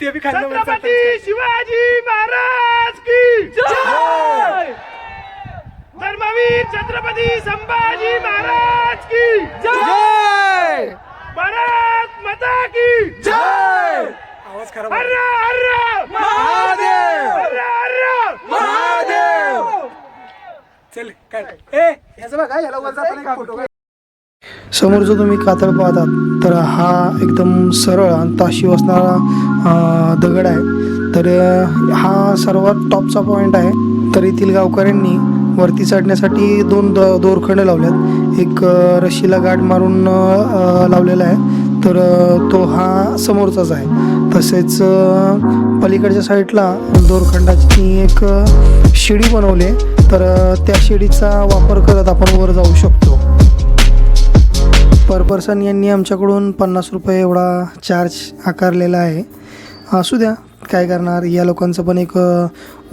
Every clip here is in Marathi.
ते बी खाल्लं म्हणतात. छत्रपती शिवाजी महाराज की जय! धर्मवीर छत्रपती संभाजी महाराज की जय! भारत माता की जय! आवाज खराब आहे. हर्र हर्र महादेव! हर्र हर्र महादेव! चल काय ए याचं बघा याला वर जाताना एक फोटो. समोर जो तुम्ही कातळ पाहतात तर हा एकदम सरळ आणि ताशी असणारा दगड आहे. तर हा सर्वात टॉपचा पॉईंट आहे. तर येथील गावकऱ्यांनी वरती चढण्यासाठी दोन द दोरखंड लावल्यात. एक रशीला गाठ मारून लावलेला आहे. तर तो हा समोरचाच आहे. तसेच पलीकडच्या साईडला दोरखंडाची एक शिडी बनवली तर त्या शिडीचा वापर करत आपण वर जाऊ शकतो. पर पर्सन यांनी आमच्याकडून पन्नास रुपये एवढा चार्ज आकारलेला आहे. असू द्या काय करणार? या लोकांचं पण एक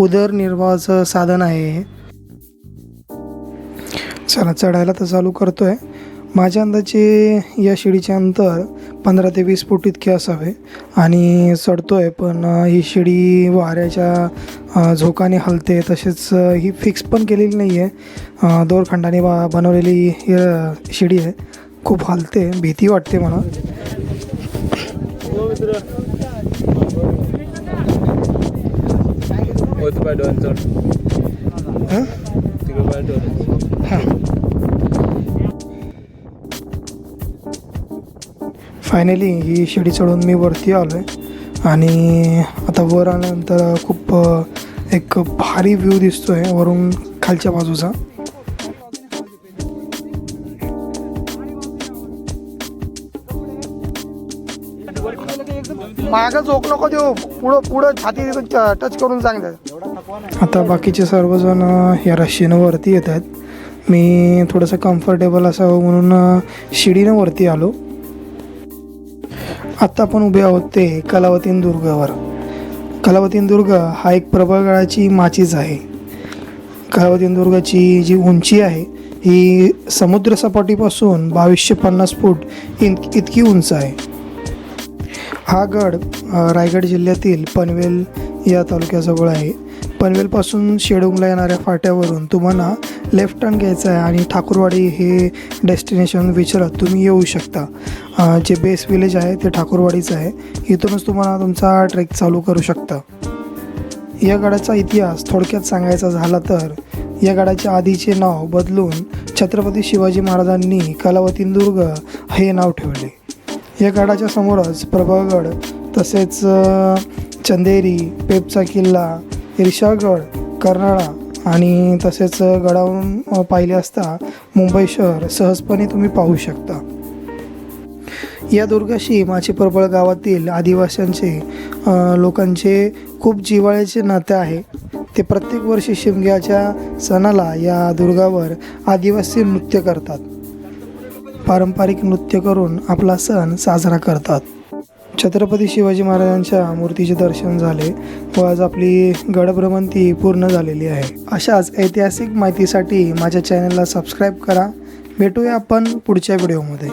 उदरनिर्वाहाचं साधन आहे हे. चला चढायला तर चालू करतो आहे माझ्या अंदाजे या शिडीचे अंतर पंधरा ते वीस फूट इतके असावे. आणि चढतो आहे पण ही शिडी वाऱ्याच्या झोकाने हलते. तसेच ही फिक्स पण केलेली नाही आहे दोरखंडाने बा बनवलेली ही शिडी आहे. खूप हलते भीती वाटते मला. हं? फायनली ही. शिडी चढून मी वरती आलो आहे आणि आता वर आल्यानंतर खूप एक भारी व्ह्यू दिसतो आहे वरून खालच्या बाजूचा. माग झोक नको देऊ. पुढं पुढं छाती टच करून सांग आता बाकीचे सर्वजण या रशीनं वरती येत आहेत. मी थोडंसं कम्फर्टेबल असावं म्हणून शिडीनं वरती आलो. आत्ता आपण उभे आहोत ते कलावतीन दुर्गावर. कलावतीन दुर्ग हा एक प्रबळगडाची माचीच आहे. कलावतीन दुर्गाची जी उंची आहे ही समुद्रसपाटीपासून बावीसशे पन्नास फूट इन इतकी उंच आहे. हा गड रायगड जिल्ह्यातील पनवेल या तालुक्याजवळ आहे. पनवेलपासून शेडुंगला येणाऱ्या फाट्यावरून तुम्हाला लेफ्ट टर्न घ्यायचा आहे आणि ठाकूरवाडी हे डेस्टिनेशन विचारत तुम्ही येऊ शकता. जे बेस विलेज आहे ते ठाकूरवाडीचं आहे. इथूनच तुम्हाला तुमचा ट्रेक चालू करू शकता. या गडाचा इतिहास थोडक्यात सांगायचा झाला तर या गडाच्या आधीचे नाव बदलून छत्रपती शिवाजी महाराजांनी कलावतींदुर्ग हे नाव ठेवले. या गडाच्या समोरच प्रभागड तसेच चंदेरी पेपचा किल्ला इर्षागड कर्नाळा आणि तसेच गडावरून पाहिले असता मुंबई शहर सहजपणे तुम्ही पाहू शकता. या दुर्गाशी माचीप्रबळ गावातील आदिवासींचे लोकांचे खूप जिव्हाळ्याचे नाते आहे. ते प्रत्येक वर्षी शिमग्याच्या सणाला या दुर्गावर आदिवासी नृत्य करतात. पारंपरिक नृत्य करून आपला सण साजरा करतात. छत्रपती शिवाजी महाराजांच्या मूर्तीचे दर्शन झाले व आज आपली गडभ्रमंती पूर्ण झालेली आहे. अशाच ऐतिहासिक माहितीसाठी माझ्या चॅनलला सबस्क्राईब करा. भेटूया आपण पुढच्या व्हिडिओमध्ये.